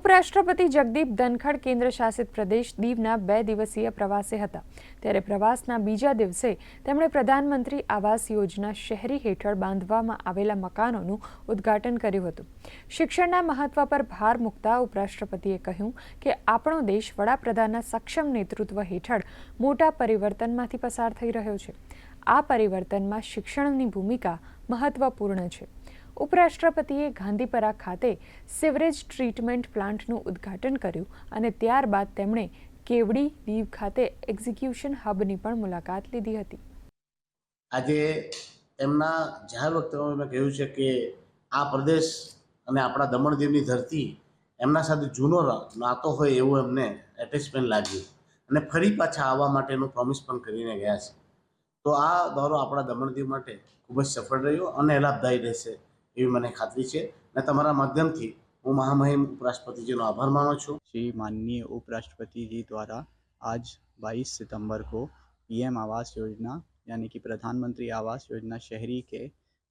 ઉપરાષ્ટ્રપતિ જગદીપ ધનખડ કેન્દ્ર શાસિત પ્રદેશ દીવના બે દિવસીય પ્રવાસે હતા. ત્યારે પ્રવાસના બીજા દિવસે તેમણે પ્રધાનમંત્રી આવાસ યોજના શહેરી હેઠળ બાંધવામાં આવેલા મકાનોનું ઉદ્ઘાટન કર્યું હતું. શિક્ષણના મહત્વ પર ભાર મૂકતા ઉપરાષ્ટ્રપતિએ કહ્યું કે આપણો દેશ વડાપ્રધાનના સક્ષમ નેતૃત્વ હેઠળ મોટા પરિવર્તનમાંથી પસાર થઈ રહ્યો છે. આ પરિવર્તનમાં શિક્ષણની ભૂમિકા મહત્વપૂર્ણ છે. ઉપરાષ્ટ્રપતિએ ગાંધીપરા ખાતે સિવરેજ ટ્રીટમેન્ટ પ્લાન્ટનું ઉદ્ઘાટન કર્યું અને ત્યારબાદ તેમણે કેવડી દીવ ખાતે એક્ઝિક્યુશન હબની પણ મુલાકાત લીધી હતી. આજે એમના જાહેર વક્તવ્યમાં મેં કહ્યું છે કે આ પ્રદેશ અને આપણા દમણ દીવની ધરતી એમના સાથે જૂનો નાતો હોય એવું એમને એટેચમેન્ટ લાગ્યું. અને ફરી પાછા આવવા માટેનું પ્રોમિસ પણ કરીને ગયા છે. તો આ દોરો આપણા દમણ દીવ માટે ખૂબ જ સફળ રહ્યો અને લાભદાયી રહેશે. એવી મને ખાતરી છે અને તમારા માધ્યમથી હું મહામહિમ ઉપરાષ્ટ્રપતિજીનો આભાર માનું છું श्री माननीय उपराष्ट्रपति जी द्वारा आज 22 सितंबर को पीएम आवास योजना यानी कि प्रधानमंत्री आवास योजना शहरी के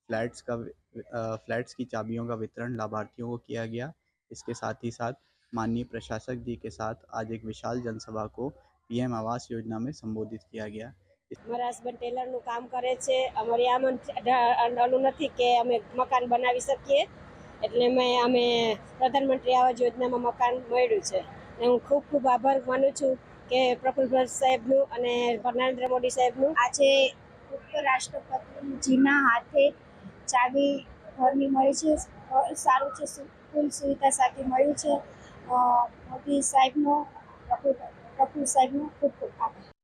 फ्लैट्स का अ, फ्लैट्स की चाबियों का वितरण लाभार्थियों को किया गया इसके साथ ही साथ माननीय प्रशासक जी के साथ आज एक विशाल जनसभा को पीएम आवास योजना में संबोधित किया गया મારા હસબન્ડ ટેલરનું કામ કરે છે. અમારી આમ ઓલું નથી કે અમે મકાન બનાવી શકીએ. એટલે મેં અમે પ્રધાનમંત્રી આવાસ યોજનામાં મકાન મળ્યું છે. અને હું ખૂબ ખૂબ આભાર માનું છું કે પ્રફુલભાઈ સાહેબનું અને નરેન્દ્ર મોદી સાહેબનું. આજે ઉપરાષ્ટ્રપતિજીના હાથે ચાવી ઘરની મળી છે. સારું છે કુલ સુવિધા સાથે મળ્યું છે. મોદી સાહેબનો પ્રફુલ સાહેબનો ખૂબ ખૂબ આભાર.